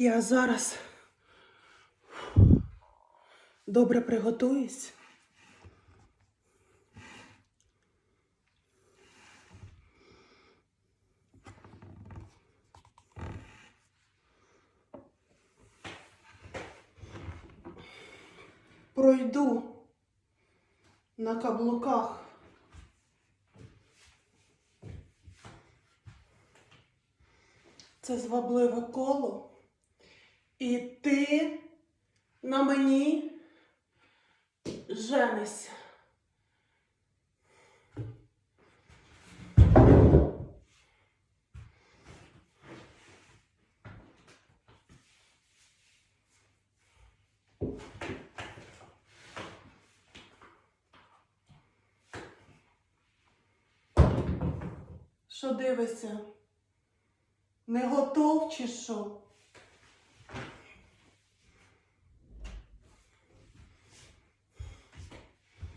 Я зараз добре приготуюсь. Пройду на каблуках. Це звабливе коло. І ти на мені женишся. Що дивишся? Не готов чи що?